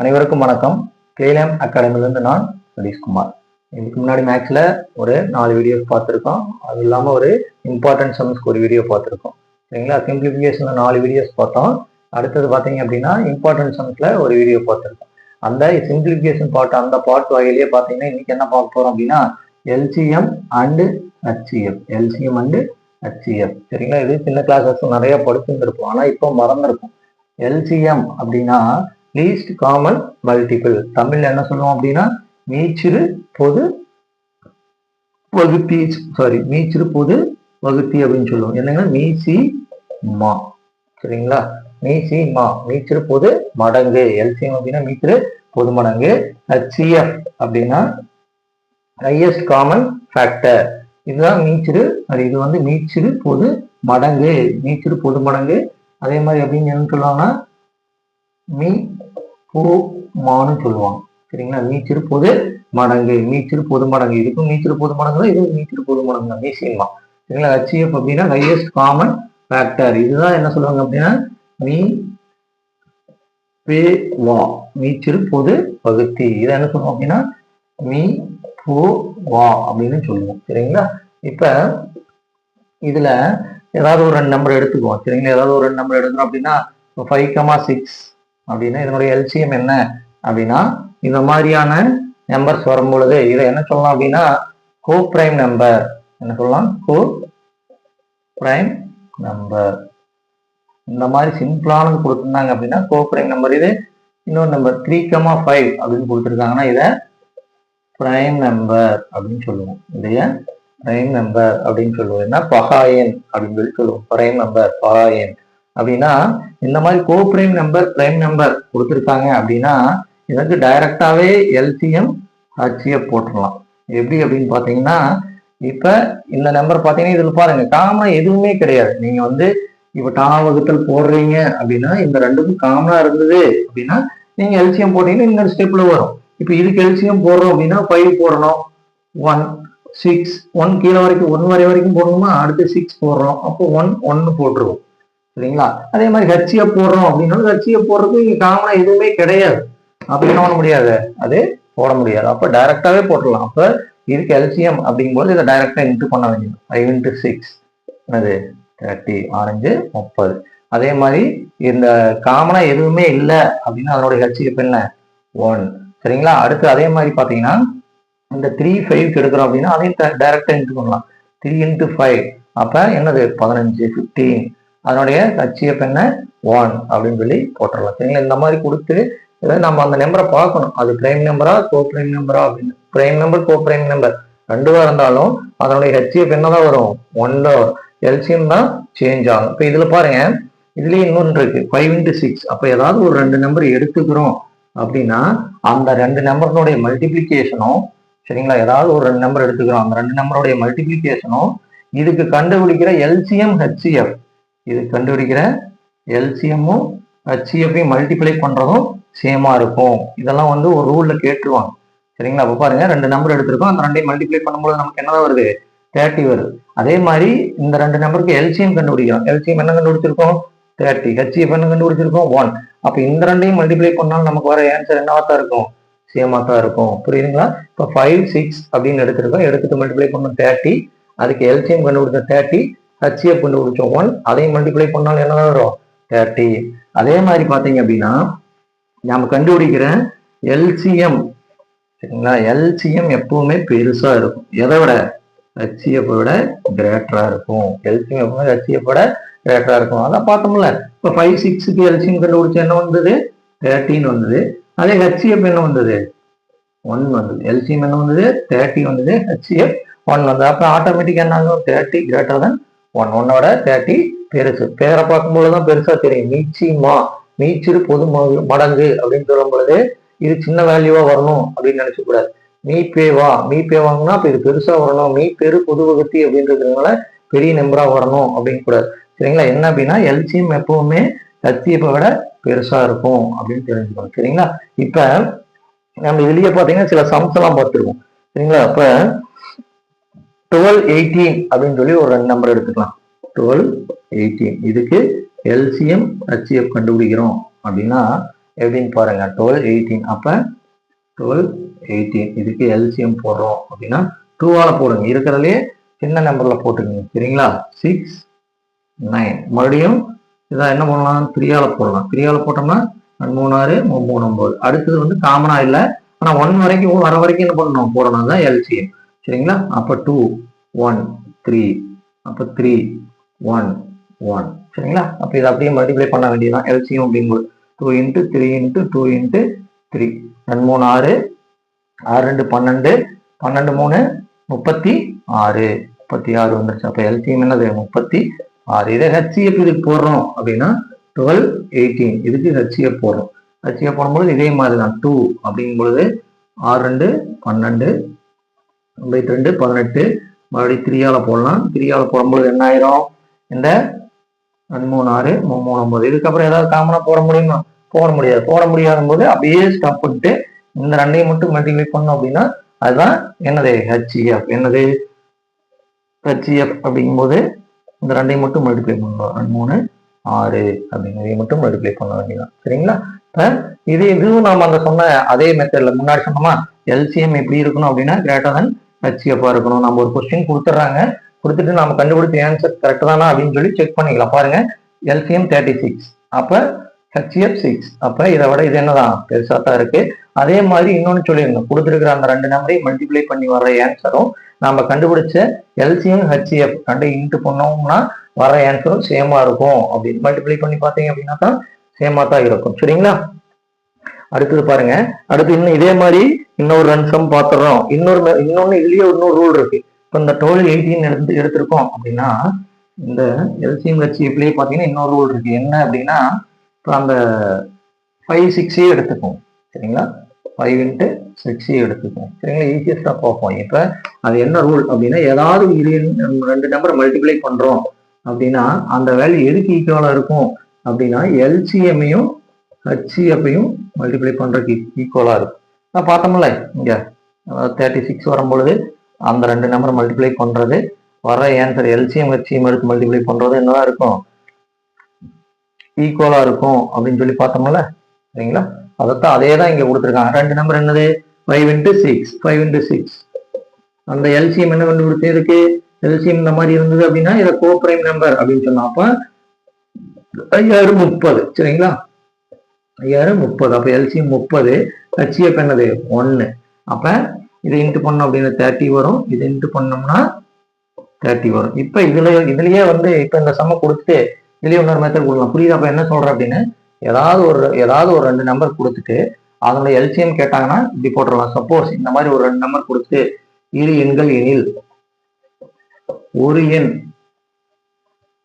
அனைவருக்கும் வணக்கம். கேலம் அகாடமிலேருந்து நான் சதீஷ்குமார். இதுக்கு முன்னாடி மேக்ஸில் ஒரு நாலு வீடியோஸ் பார்த்துருக்கோம். அது இல்லாமல் ஒரு இம்பார்ட்டன்ட் சம்ஸ்க்கு ஒரு வீடியோ பார்த்துருக்கோம். சரிங்களா? சிம்பிளிஃபிகேஷனில் நாலு வீடியோஸ் பார்த்தோம். அடுத்தது பார்த்தீங்க அப்படின்னா இம்பார்ட்டன்ட் சம்ஸில் ஒரு வீடியோ பார்த்துருக்கோம். அந்த சிம்பிளிஃபிகேஷன் பார்ட் அந்த பார்ட் வகையிலேயே பார்த்தீங்கன்னா இன்னைக்கு என்ன பார்க்க போகிறோம் அப்படின்னா LCM and HCF LCM and HCF சரிங்களா? இது சின்ன கிளாஸஸ் நிறைய படிச்சுருந்துருப்போம். ஆனால் இப்போ மறந்துருக்கும் எல்சிஎம் அப்படின்னா லீஸ்ட் காமன் மல்டிபிள் தமிழ்ல என்ன சொல்லுவோம் அப்படின்னா மீச்சிறு பொது வகுத்தி சாரி மீச்சிறு பொது வகுத்தி அப்படின்னு சொல்லுவோம். என்னங்கன்னா மீசி மா. சரிங்களா? மீசி மா. மீச்சிறு பொது மடங்கு. எல்சிஎம் அப்படின்னா மீச்சிறு பொது மடங்கு. ஹச்சிஎஃப் அப்படின்னா ஹையஸ்ட் காமன் ஃபேக்டர் இதுதான் மீச்சிறு. அது இது வந்து மீச்சிறு பொது மடங்கு. மீச்சிறு பொது மடங்கு. அதே மாதிரி அப்படின்னு என்ன சொல்லுவாங்கன்னா மீ பூ மான்னு சொல்லுவாங்க. சரிங்களா? மீச்சிறு பொது மடங்கு. மீச்சிறு பொது மடங்கு. இதுக்கும் மீச்சிறு பொது மடங்கு தான் இதுவும் மீச்சிறு பொது மடங்கு தான். மீசியமா சரிங்களா? ஹச்சிஎஃப் அப்படின்னா ஹையஸ்ட் காமன் ஃபேக்டர் இதுதான் என்ன சொல்லுவாங்க அப்படின்னா மீ பே வா. மீச்சிறு பொது பகுத்தி. இதை என்ன சொல்லுவோம் அப்படின்னா மீ போ வா அப்படின்னு சொல்லுவோம். சரிங்களா? இப்ப இதுல ஏதாவது ஒரு ரெண்டு நம்பர் எடுத்துக்குவோம். சரிங்களா? ஏதாவது ஒரு ரெண்டு நம்பர் எடுக்கணும் அப்படின்னா ஃபைவ் கமா சிக்ஸ் அப்படின்னா இதனுடைய எல்சிஎம் என்ன அப்படின்னா இந்த மாதிரியான நம்பர்ஸ் வரும் பொழுது இதை என்ன சொல்லலாம் அப்படின்னா கோ பிரைம் நம்பர் என்ன சொல்லலாம்? கோ பிரைம் நம்பர் இந்த மாதிரி சிம்பிளானது கொடுத்துருந்தாங்க அப்படின்னா கோ பிரைம் நம்பர் இது இன்னொரு நம்பர் த்ரீ கமா ஃபைவ் அப்படின்னு கொடுத்துருக்காங்கன்னா இதை பிரைம் நம்பர் அப்படின்னு சொல்லுவோம். இல்லையா பிரைம் நம்பர் அப்படின்னு சொல்லுவோம். என்ன? பகாயன் அப்படின்னு சொல்லி சொல்லுவோம். பிரைம் நம்பர் பகாயன் அப்படின்னா இந்த மாதிரி co prime number prime number கொடுத்துருக்காங்க அப்படின்னா இதற்கு டைரக்டாவே எல்சிஎம் ஹச்சிஎஃப் போட்டுடலாம். எப்படி அப்படின்னு பார்த்தீங்கன்னா இப்போ இந்த நம்பர் பார்த்தீங்கன்னா இதில் பாருங்க காமனாக எதுவுமே கிடையாது. நீங்கள் வந்து இப்போ டா வகுத்தல் போடுறீங்க அப்படின்னா இந்த ரெண்டுக்கும் காமனாக இருந்தது அப்படின்னா நீங்கள் எல்சிஎம் போட்டீங்கன்னா இன்னொரு ஸ்டெப்பில் வரும். இப்போ இதுக்கு எல்சிஎம் போடுறோம் அப்படின்னா ஃபைவ் போடணும். ஒன் சிக்ஸ் ஒன் கீழே வரைக்கும் ஒன் வரை வரைக்கும் போடணுமா? அடுத்து சிக்ஸ் போடுறோம். அப்போ ஒன் ஒன்று போட்டுருவோம். சரிங்களா அதே மாதிரி ஹச்சியை போடுறோம் அப்படின்னா ஹச்சியை போடுறதுக்கு இங்கே காமனாக எதுவுமே கிடையாது. அப்படி என்ன பண்ண முடியாது? அது போட முடியாது. அப்போ டைரக்டாவே போட்டுடலாம். அப்போ இதுக்கு எல்சிஎம் அப்படிங்கும்போது இதை டைரக்டா இன்ட்டு பண்ண வேண்டியது ஃபைவ் இன்ட்டு சிக்ஸ் என்னது? தேர்ட்டி ஆரஞ்சு முப்பது. அதே மாதிரி இந்த காமனா எதுவுமே இல்லை அப்படின்னா அதனுடைய ஹச்சிஎஃப் என்ன? ஒன் சரிங்களா? அடுத்து அதே மாதிரி பார்த்தீங்கன்னா இந்த த்ரீ ஃபைவ் எடுக்கிறோம் அப்படின்னா அதையும் டைரக்டா இன்ட்டு பண்ணலாம். த்ரீ இன்ட்டு ஃபைவ் அப்போ என்னது? பதினஞ்சு ஃபிஃப்டீன் அதனுடைய ஹச்சிஎஃப் என்ன ஒன் அப்படின்னு சொல்லி போட்டுடலாம் சரிங்களா? இந்த மாதிரி கொடுத்து இதை நம்ம அந்த நம்பரை பார்க்கணும். அது பிரைம் நம்பரா கோ பிரைம் நம்பரா அப்படின்னு. Prime number co prime number ரெண்டுவா இருந்தாலும் அதனுடைய ஹெச்எஃப் என்னதான் வரும். ஒன் வரும் எல்சிஎம் தான் சேஞ்ச் ஆகும். இப்போ இதுல பாருங்க இதுலயே இன்னொன்று இருக்கு. ஃபைவ் இன்ட்டு சிக்ஸ் அப்போ ஏதாவது ஒரு ரெண்டு நம்பர் எடுத்துக்கிறோம் அப்படின்னா அந்த ரெண்டு நம்பர்னுடைய மல்டிபிளிகேஷனும் சரிங்களா? ஏதாவது ஒரு ரெண்டு நம்பர் எடுத்துக்கிறோம். அந்த ரெண்டு நம்பருடைய மல்டிபிளிகேஷனும் இதுக்கு கண்டுபிடிக்கிற எல்சிஎம் ஹெச்சிஎஃப் இது கண்டுபிடிக்கிற எல்சிஎம்மும் ஹெச்சிஎஃப்பையும் மல்டிப்ளை பண்ணுறதும் சேமாக இருக்கும். இதெல்லாம் வந்து ஒரு ரூலில் கேட்டுருவாங்க. சரிங்களா? அப்போ பாருங்க ரெண்டு நம்பர் எடுத்திருக்கோம். அந்த ரெண்டையும் மல்டிப்ளை பண்ணும்போது நமக்கு என்னதான் வருது? தேர்ட்டி வருது. அதே மாதிரி இந்த ரெண்டு நம்பருக்கு எல்சிஎம் கண்டுபிடிக்கிறோம். எல்சிஎம் என்ன கண்டுபிடிச்சிருக்கோம்? தேர்ட்டி ஹெச்எஃப் என்ன கண்டுபிடிச்சிருக்கோம்? ஒன் அப்போ இந்த ரெண்டையும் மல்டிப்ளை பண்ணாலும் நமக்கு வர ஆன்சர் என்னவா தான் இருக்கும்? சேமாக தான் இருக்கும். புரியுதுங்களா? இப்போ ஃபைவ் சிக்ஸ் அப்படின்னு எடுத்திருக்கோம். எடுத்துட்டு மல்டிப்ளை பண்ணோம் தேர்ட்டி அதுக்கு எல்சிஎம் கண்டுபிடிச்ச தேர்ட்டி ஹெச்எஃப் கண்டுபிடிச்சோம் ஒன் அதையும் மல்டிப்ளை பண்ணாலும் என்ன வரும்? தேர்ட்டி அதே மாதிரி பார்த்தீங்க அப்படின்னா நம்ம கண்டுபிடிக்கிற எல்சிஎம் சரிங்களா? எல்சிஎம் எப்பவுமே பெருசா இருக்கும். எதை விட? ஹெச்சிஎஃப் விட கிரேட்டரா இருக்கும். எல்சிஎம் எப்பவுமே ஹெச்சிஎஃப் விட கிரேட்டரா இருக்கும். அதான் பார்த்தோம்ல. இப்போ ஃபைவ் சிக்ஸுக்கு எல்சிஎம் கண்டுபிடிச்சா என்ன வந்தது? தேர்ட்டின்னு வந்தது. அதே ஹெச்சிஎஃப் என்ன வந்தது? ஒன் வந்தது. எல்சிஎம் என்ன வந்தது? தேர்ட்டி வந்தது. ஹெச்சிஎஃப் ஒன் வந்தது. அப்போ ஆட்டோமேட்டிக்காக என்ன ஆகும்? தேர்ட்டி கிரேட்டர் தான் ஒன் ஒன்னோட தேர்ட்டி பெருசு. பேரை பார்க்கும்போது தான் பெருசா தெரியும். மீச்சிமா மீச்சிறு பொது மடங்கு அப்படின்னு சொல்லும் பொழுது இது சின்ன வேல்யூவா வரணும் அப்படின்னு நினைச்ச கூடாது. மீ பேவா மீ பேவாங்கன்னா இப்போ இது பெருசா வரணும். மீ பெரு பொது வகுத்தி அப்படின்றதுனால பெரிய நம்பரா வரணும் அப்படின்னு கூடாது. சரிங்களா? என்ன அப்படின்னா எல்சிஎம் எப்பவுமே ஹச்சிஎப்பை விட பெருசா இருக்கும் அப்படின்னு தெரிஞ்சுக்கணும். சரிங்களா? இப்ப நம்ம இதுலயே பாத்தீங்கன்னா சில சம்ஸ் எல்லாம் பார்த்துருக்கோம். சரிங்களா? அப்ப டுவெல் எயிட்டீன் அப்படின்னு சொல்லி ஒரு ரெண்டு நம்பர் எடுத்துக்கலாம். டுவெல் எயிட்டீன் இதுக்கு எல்சிஎம் ஹச்சிஎஃப் கண்டுபிடிக்கிறோம் அப்படின்னா எப்படின்னு பாருங்க. டுவெல் எயிட்டீன் அப்போ டுவெல் எயிட்டீன் இதுக்கு எல்சிஎம் போடுறோம் அப்படின்னா டூவால் போடுங்க. இருக்கிறதுலே சின்ன நம்பரில் போட்டுக்கோங்க. சரிங்களா? சிக்ஸ் நைன் மறுபடியும் இதான் என்ன பண்ணலாம்? த்ரீயால் போடலாம். த்ரீயால் போட்டோம்னா மூணு ஆறு மூணு ஒம்பது அடுத்தது வந்து காமனாக இல்லை. ஆனால் ஒன் வரைக்கும் வர வரைக்கும் என்ன பண்ணணும்? போடணும். தான் எல்சிஎம் சரிங்களா? அப்போ டூ ஒன் த்ரீ அப்போ த்ரீ ஒன் ஒன் சரிங்களா? அப்போ இதை அப்படியே மல்டிப்ளை பண்ண வேண்டியதுதான். எல்சிஎம் அப்படிங்கும்போது two into three into two into three ரெண்டு மூணு ஆறு. ஆறு ரெண்டு பன்னெண்டு. பன்னெண்டு மூணு முப்பத்தி ஆறு. முப்பத்தி ஆறு வந்துருச்சு. அப்போ எல்சிஎம் என்னது? முப்பத்தி ஆறு. இதை ஹெச்சிஎஃப் இதுக்கு போடுறோம் அப்படின்னா டுவெல் எயிட்டீன் இதுக்கு ஹெச்சிஎஃப் போடுறோம். ஹெச்சிஎஃப் போடும்போது இதே மாதிரி தான் டூ அப்படிங்கும் பொழுது ஆறு ரெண்டு பன்னெண்டு ஐம்பத்தி ரெண்டு பதினெட்டு. மறுபடியும் த்ரீயால் போடலாம். த்ரீயால் போடும்போது என்ன ஆயிரும்? இந்த ரெண்டு மூணு ஆறு மூணு மூணு ஒன்பது. இதுக்கப்புறம் ஏதாவது காமனாக போட முடியுமா? போட முடியாது. போட முடியாத போது அப்படியே ஸ்டாப் பண்ணிட்டு இந்த ரெண்டையும் மட்டும் மல்டிப்ளை பண்ணோம் அப்படின்னா அதுதான் என்னது? ஹெச்இஎஃப் என்னது? ஹெச்இஎஃப் அப்படிங்கும்போது இந்த ரெண்டையும் மட்டும் மல்டிப்ளை பண்ணணும் ரெண்டு மூணு ஆறு அப்படிங்கிறதை மட்டும் மல்டிப்ளை பண்ண வேண்டியதான் சரிங்களா? இப்போ இது இதுவும் நாம் அந்த சொன்ன அதே மெத்தடில் முன்னாடி சொன்னோமா? எல்சிஎம் எப்படி இருக்கணும் அப்படின்னா கிரேட்டர் தன் ஹெச்இஎஃபாக இருக்கணும் நம்ம ஒரு கொஸ்டின் கொடுத்துட்றாங்க. கொடுத்துட்டு நம்ம கண்டுபிடிச்ச ஆன்சர் கரெக்ட் தானா அப்படின்னு சொல்லி செக் பண்ணிக்கலாம். பாருங்க. எல்சிஎம் தேர்ட்டி சிக்ஸ் அப்போ ஹெச்எஃப் சிக்ஸ் அப்போ இதை விட இது என்னதான்? பெருசாக தான் இருக்கு. அதே மாதிரி இன்னொன்று சொல்லியிருந்தோம். கொடுத்துருக்கிற அந்த ரெண்டு நம்பரையும் மல்டிப்ளை பண்ணி வர ஆன்சரும் நம்ம கண்டுபிடிச்ச எல்சிஎம் ஹெச்எஃப் ரெண்டு இன்ட்டு பண்ணோம்னா வர ஆன்சரும் சேமாக இருக்கும். அப்படின்னு மல்டிப்ளை பண்ணி பார்த்தீங்க அப்படின்னா தான் சேமா தான் இருக்கும். சரிங்களா? அடுத்தது பாருங்க. அடுத்து இன்னும் இதே மாதிரி இன்னொரு ரன்சம் பாத்துறோம் இன்னொரு இன்னொன்னு இதுலயே இன்னொரு ரூல் இருக்கு. இப்போ இந்த டுவெல் எயிட்டீன் எடுத்து எடுத்திருக்கோம் அப்படின்னா இந்த எல்சிஎம் ஹெச்எஃப்லேயே பார்த்தீங்கன்னா இன்னொரு ரூல் இருக்கு. என்ன அப்படின்னா இப்போ அந்த ஃபைவ் சிக்ஸே எடுத்துக்கும் சரிங்களா? ஃபைவ் இன்ட்டு சிக்ஸே எடுத்துக்கும் சரிங்களா? ஈஸியஸ்டாக பார்ப்போம். இப்போ அது என்ன ரூல் அப்படின்னா ஏதாவது இரு ரெண்டு நம்பர் மல்டிப்ளை பண்ணுறோம் அப்படின்னா அந்த வேல்யூ எதுக்கு ஈக்குவலாக இருக்கும் அப்படின்னா எல்சிஎம்மையும் ஹெச்சிஎஃப்பையும் மல்டிப்ளை பண்ணுறதுக்கு ஈக்குவலாக இருக்கும். நான் பார்த்தோம்ல இங்கே தேர்ட்டி சிக்ஸ் வரும்பொழுது அந்த ரெண்டு நம்பர் மல்டிப்ளை பண்ணுறது வர ஆன்சர் எல்சிஎம் ஹெச்சிஎம் எடுத்து மல்டிப்ளை பண்ணுறது என்னதான் இருக்கும்? ஈக்குவலாக இருக்கும் அப்படின்னு சொல்லி பார்த்தோம்ல சரிங்களா? அதைத்தான் அதே தான் இங்கே கொடுத்துருக்காங்க. ரெண்டு நம்பர் என்னது? Five into six five into six அந்த எல்சிஎம் என்ன கண்டுபிடிச்சு இருக்கு எல்சிஎம் இந்த மாதிரி இருந்தது அப்படின்னா இதை கோ பிரைம் நம்பர் அப்படின்னு சொன்னப்ப ஐயாயிரம் முப்பது சரிங்களா? ஐயாயிரம் முப்பது. அப்போ எல்சிஎம் முப்பது ஹெச்எஃப் என்னது? ஒன்னு அப்ப இதை இன்ட்டு பண்ணோம் அப்படின்னு தேர்ட்டி வரும். இதை இன்ட்டு பண்ணோம்னா தேர்ட்டி வரும். இப்போ இதில் இதுலயே வந்து இப்போ இந்த சம்மை கொடுத்துட்டு இதுலேயே இன்னொரு மெத்தட் கொடுக்கலாம். புரியுது? அப்போ என்ன சொல்றேன் அப்படின்னு? ஏதாவது ஒரு ஏதாவது ஒரு ரெண்டு நம்பர் கொடுத்துட்டு அதனுடைய எல்சிஎம் கேட்டாங்கன்னா இப்படி போட்டுடலாம். சப்போஸ் இந்த மாதிரி ஒரு ரெண்டு நம்பர் கொடுத்து இரு எண்கள் எனில் ஒரு எண்.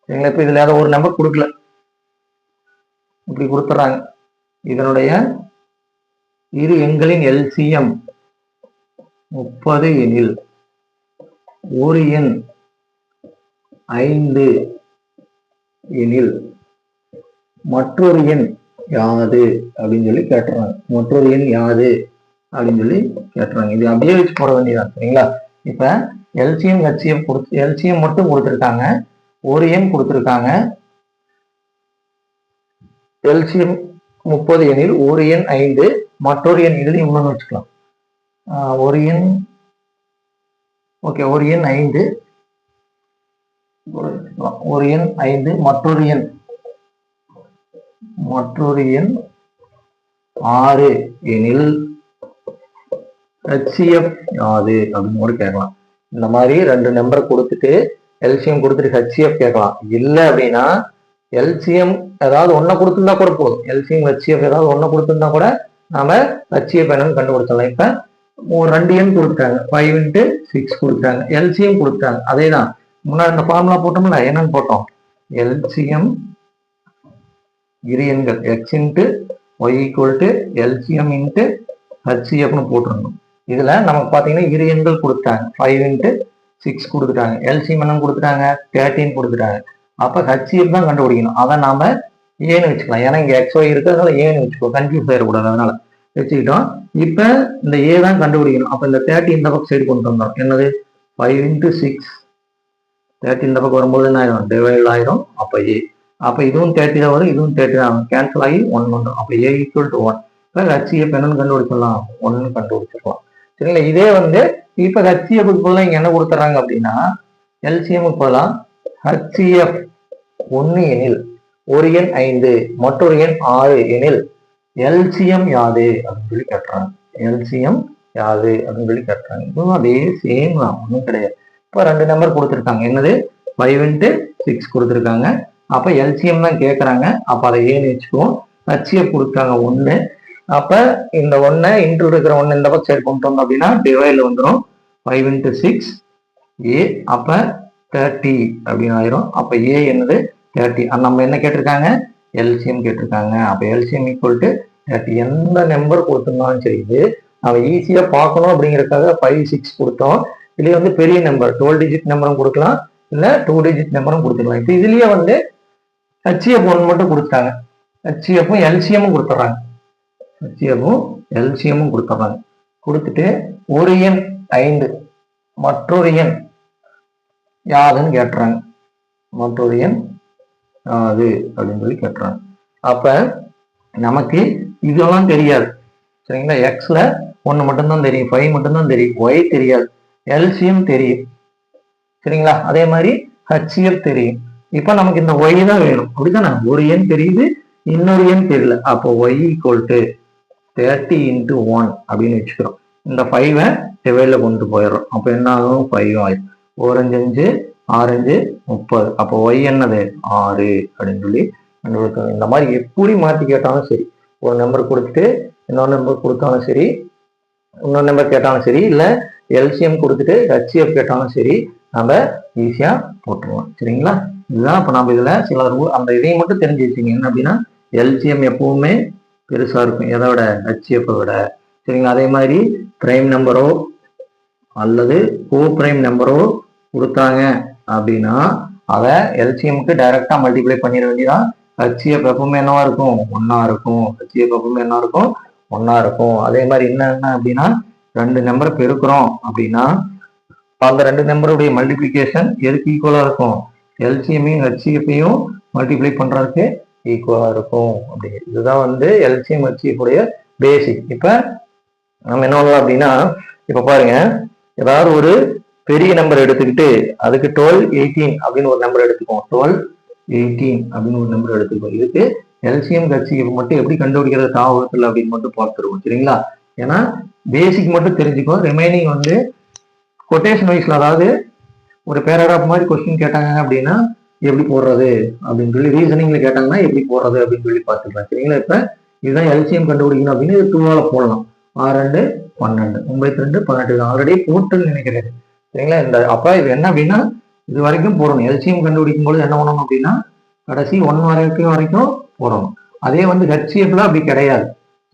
சரிங்களா? இப்போ இதுல ஏதாவது ஒரு நம்பர் கொடுக்கல. இப்படி கொடுத்துட்றாங்க. இதனுடைய இரு எண்களின் எல்சிஎம் முப்பது எனில் ஒரு எண் ஐந்து எனில் மற்றொரு எண் யாது அப்படின்னு சொல்லி கேட்டுறாங்க. மற்றொரு எண் யாது அப்படின்னு சொல்லி கேட்டுறாங்க. இது அப்படியே வச்சு போட வேண்டியதான் சரிங்களா? இப்ப எல்சிஎம் ஹெச்சிஎம் கொடுத்து எல்சிஎம் மட்டும் கொடுத்துருக்காங்க. ஒரு எண் கொடுத்துருக்காங்க. எல்சிஎம் முப்பது எண்ணில் ஒரு எண் ஐந்து மற்றொரு எண் எழுதி இன்னொன்று வச்சுக்கலாம். ஒரு எண் ஓகே ஒரு எண் ஐந்து. ஒரு எண் ஐந்து மற்றொரு எண் மற்றொரு எண் ஆறு எனில் ஹெச்சிஎஃப் யாது அப்படின்னு கூட கேட்கலாம். இந்த மாதிரி ரெண்டு நம்பர் கொடுத்துட்டு எல்சிஎம் கொடுத்துட்டு ஹெச்சிஎஃப் கேட்கலாம். இல்லை அப்படின்னா எல்சிஎம் ஏதாவது ஒன்றை கொடுத்துருந்தா கூட போதும். எல்சிஎம் ஹெச்சிஎஃப் ஏதாவது ஒன்றை கொடுத்துருந்தா கூட நாம ஹெச்சிஎஃப் என்னன்னு கண்டுபிடிச்சிடலாம். இப்போ ஒரு ரெண்டு எண் கொடுத்துட்டாங்க ஃபைவ் இன்ட்டு சிக்ஸ் கொடுத்தாங்க எல்சிஎம் கொடுத்தாங்க அதே தான் முன்னாடி இந்த ஃபார்முலா போட்டோம்ல என்னன்னு போட்டோம்? எல்சிஎம் இரு எண்கள். X into Y equal to LCM into ஹெச்சிஎஃப்னு போட்டிருந்தோம். இதுல நமக்கு பார்த்தீங்கன்னா இரு எண்கள் கொடுத்தாங்க ஃபைவ் இன்ட்டு சிக்ஸ் கொடுத்துட்டாங்க. எல்சிஎம் என்ன கொடுத்துட்டாங்க? தேர்ட்டின் கொடுத்துட்டாங்க. அப்போ ஹெச்சிஎஃப் தான் கண்டுபிடிக்கணும். அதை நாம ஏன்னு வச்சுக்கலாம். ஏன்னா இங்கே எக்ஸ் ஒய் இருக்கு. அதனால ஏன்னு வச்சுக்கோ. கன்ஃபியூஸ் ஆயிடக்கூடாது. அதனால வச்சுக்கிட்டோம். இப்போ இந்த ஏ தான் கண்டுபிடிக்கணும். அப்போ இந்த தேர்ட்டி இந்த பக்கம் சைடு கொண்டு வந்தோம். என்னது? ஃபைவ் இன்ட்டு சிக்ஸ் தேர்ட்டி இந்த பக்கம் வரும்போது என்ன ஆயிரும்? டிவைட் ஆயிரும். அப்போ ஏ அப்போ இதுவும் தேர்ட்டி தான் வரும். இதுவும் தேர்ட்டி தான் ஆகும் கேன்சல் ஆகி ஒன் வந்துடும் அப்போ ஏ ஈக்குவல் டு ஒன் இப்போ ஹச்சிஎஃப் என்னன்னு கண்டுபிடிச்சிடலாம். ஒன்னு கண்டுபிடிச்சிடலாம். சரிங்களா? இதே வந்து இப்போ ஹச்சிஎஃப்க்கு பதிலாக இங்கே என்ன கொடுத்துட்றாங்க அப்படின்னா எல்சிஎம்க்கு பதிலாக ஹச்சிஎஃப் ஒன்று எனில் ஒரு எண் ஐந்து மற்றொரு எண் ஆறு எனில் எல்சிஎம் யாது அப்படின்னு சொல்லி கேட்டுறாங்க எல்சிஎம் யாது அப்படின்னு சொல்லி கேட்டுறாங்க இதுவும் அதே சேம் தான் ஒன்றும் கிடையாது. இப்போ ரெண்டு நம்பர் கொடுத்துருக்காங்க. என்னது? ஃபைவ் இன்ட்டு சிக்ஸ் கொடுத்துருக்காங்க. அப்போ எல்சிஎம் தான் கேட்குறாங்க. அப்போ அதை ஏன்னு வச்சுக்குவோம். ஹச்சிஎஃப் கொடுத்தாங்க ஒன்று அப்போ இந்த ஒன்றை இன்ட்ரு இருக்கிற ஒன்று இந்த பக்கம் சரி கொண்டு வந்தோம் அப்படின்னா டிவைடில் வந்துடும் ஃபைவ் இன்ட்டு சிக்ஸ் ஏ அப்போ தேர்ட்டி அப்படின்னு ஆயிரும். அப்போ ஏ என்னது? தேர்ட்டி நம்ம என்ன கேட்டிருக்காங்க? எல்சிஎம் கேட்டிருக்காங்க. அப்போ எல்சிஎம் ஈக்குவல் டு தேர்ட்டி எந்த நம்பர் கொடுத்துருந்தாலும் சரி இது நம்ம ஈஸியாக பார்க்கணும் அப்படிங்கிறதுக்காக ஃபைவ் சிக்ஸ் கொடுத்தோம். இதுலேயே வந்து பெரிய நம்பர் டுவெல் டிஜிட் நம்பரும் கொடுக்கலாம். இல்லை டூ டிஜிட் நம்பரும் கொடுத்துக்கலாம் இப்போ இதுலேயே வந்து ஹச்சிஎஃப் ஒன் மட்டும் கொடுத்தாங்க ஹச்சிஎஃப்பும் எல்சிஎம்மும் கொடுத்துட்றாங்க. ஹச்சிஎஃப்பும் எல்சிஎம்மும் கொடுத்துட்றாங்க. கொடுத்துட்டு ஒரு எண் ஐந்து. மற்றொரு எண் யாருன்னு கேட்டுறாங்க. மற்றொரு எண் அது அப்படின்னு சொல்லி கேட்டுறாங்க. அப்ப நமக்கு இதெல்லாம் தெரியாது. சரிங்களா? எக்ஸ்ல ஒன்று மட்டும்தான் தெரியும். ஃபைவ் மட்டும்தான் தெரியும். ஒய் தெரியாது. எல்சியம் தெரியும். சரிங்களா? அதே மாதிரி ஹச்சிஎஃப் தெரியும். இப்போ நமக்கு இந்த ஒய் தான் வேணும். அப்படிதானே ஒரு எண் தெரியுது இன்னொரு எண் தெரியல. அப்போ Y equal to thirty into one அப்படின்னு வச்சுக்கிறோம். இந்த ஃபைவை டிவைடில் கொண்டு போயிடுறோம். அப்போ என்ன ஆகும்? ஃபைவ் ஆயிடும். ஓரஞ்சு அஞ்சு ஆரஞ்சு முப்பது. அப்போ ஒய் என்னது? ஆறு அப்படின்னு சொல்லி கண்டுபிடிக்கணும் இந்த மாதிரி எப்படி மாற்றி கேட்டாலும் சரி. ஒரு நம்பர் கொடுத்துட்டு இன்னொரு நம்பர் கொடுத்தாலும் சரி இன்னொரு நம்பர் கேட்டாலும் சரி இல்லை எல்சிஎம் கொடுத்துட்டு ஹெச்சிஎஃப் கேட்டாலும் சரி நம்ம ஈஸியாக போட்டுருவோம். சரிங்களா? இதுதான் இப்போ நம்ம இதில் சில அந்த இதையும் மட்டும் தெரிஞ்சு வச்சுங்க. என்ன அப்படின்னா எல்சிஎம் எப்பவுமே பெருசாக இருக்கும். எதை விட? ஹச்சிஎஃப்பை விட. சரிங்களா? அதே மாதிரி பிரைம் நம்பரோ அல்லது கோ பிரைம் நம்பரோ கொடுத்தாங்க அப்படின்னா அதை எல்சிஎம்க்கு டைரக்டா மல்டிப்ளை பண்ணிட வேண்டியதான் ஹச்சிஎஃப் எப்பவுமே என்னவா இருக்கும்? ஒன்னா இருக்கும். ஹச்சிஎஃப் எப்பவுமே என்ன இருக்கும்? ஒன்னா இருக்கும். அதே மாதிரி என்னென்ன அப்படின்னா ரெண்டு நம்பர் பெருக்கிறோம் அப்படின்னா அந்த ரெண்டு நம்பருடைய மல்டிபிளிகேஷன் எதுக்கு ஈக்குவலா இருக்கும்? எல்சிஎம்மையும் ஹச்சிஎஃப்பையும் மல்டிப்ளை பண்றதுக்கு ஈக்குவலா இருக்கும் அப்படி இதுதான் வந்து எல்சிஎம் ஹச்சிஎஃப் உடைய பேசிக் இப்ப நம்ம என்ன பண்ணலாம் அப்படின்னா இப்ப பாருங்க ஏதாவது ஒரு பெரிய நம்பர் எடுத்துக்கிட்டு அதுக்கு டுவெல் எயிட்டீன் அப்படின்னு ஒரு நம்பர் எடுத்துக்குவோம். டுவெல் எயிட்டீன் அப்படின்னு ஒரு நம்பர் எடுத்துக்குவோம். இதுக்கு எல்சிஎம் கட்சிக்கு மட்டும் எப்படி கண்டுபிடிக்கிறது தாவகத்தில் அப்படின்னு மட்டும் பார்த்துருவோம். சரிங்களா? ஏன்னா பேசிக் மட்டும் தெரிஞ்சுக்கோ ரிமைனிங் வந்து கொட்டேஷன் வைஸ்ல அதாவது ஒரு பேராகிராஃப் மாதிரி கொஸ்டின் கேட்டாங்க அப்படின்னா எப்படி போடுறது அப்படின்னு சொல்லி ரீசனிங்ல கேட்டாங்கன்னா எப்படி போடுறது அப்படின்னு சொல்லி பார்த்துக்கலாம். சரிங்களா? இப்ப இதுதான் எல்சிஎம் கண்டுபிடிக்கணும் அப்படின்னு இது டூவால போடலாம். ஆறு ரெண்டு பன்னெண்டு. ஒன்பத்தி ரெண்டு பன்னெண்டு. ஆல்ரெடி போட்டுன்னு நினைக்கிறேன். சரிங்களா? இந்த அப்போ இது என்ன அப்படின்னா இது வரைக்கும் போடணும். எல்சியம் கண்டுபிடிக்கும் பொழுது என்ன பண்ணணும் அப்படின்னா கடைசி ஒன் வரைக்கும் வரைக்கும் போடணும். அதே வந்து ஹெச்சிஎஃப்ல அப்படி கிடையாது.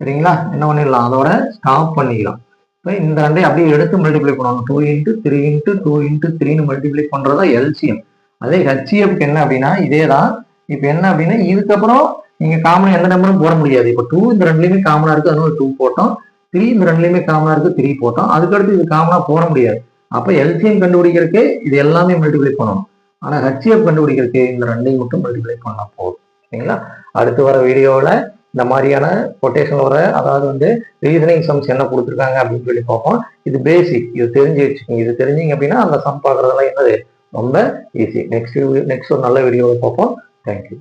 சரிங்களா? என்ன பண்ணிடலாம்? அதோட ஸ்டாப் பண்ணிக்கலாம். இப்போ இந்த ரெண்டையும் அப்படியே எடுத்து மல்டிப்ளை பண்ணணும். Two into three into two into த்ரீன்னு மல்டிப்ளை பண்ணுறதா எல்சிஎம் அதே ஹெச்சிஎஃப்க்கு என்ன அப்படின்னா இதே தான் இப்போ என்ன அப்படின்னா இதுக்கப்புறம் நீங்கள் காமனாக எந்த நம்பரும் போட முடியாது. இப்போ டூ இந்த ரெண்டுலேயுமே காமனாக இருக்குது அதனால டூ போட்டோம். த்ரீ இந்த ரெண்டுலேயுமே காமனாக இருக்குது த்ரீ போட்டோம். அதுக்கடுத்து இது காமனாக போட முடியாது. அப்போ எல்சிஎம் கண்டுபிடிக்கிறதுக்கு இது எல்லாமே மல்டிப்ளை பண்ணணும். ஆனால் ஹெச்எஃப் கண்டுபிடிக்கிறதுக்கு இந்த ரெண்டையும் மட்டும் மல்டிப்ளை பண்ணா போதும். சரிங்களா? அடுத்து வர வீடியோவில் இந்த மாதிரியான கொட்டேஷன் வர அதாவது வந்து ரீசனிங் சம்ஸ் என்ன கொடுத்துருக்காங்க அப்படின்னு சொல்லி பார்ப்போம். இது பேசிக் இது தெரிஞ்சு வச்சுக்கோங்க. இது தெரிஞ்சிங்க அப்படின்னா அந்த சம் பார்க்குறதெல்லாம் என்னது? ரொம்ப ஈஸி நெக்ஸ்ட் நெக்ஸ்ட் ஒரு நல்ல வீடியோவில் பார்ப்போம். தேங்க்யூ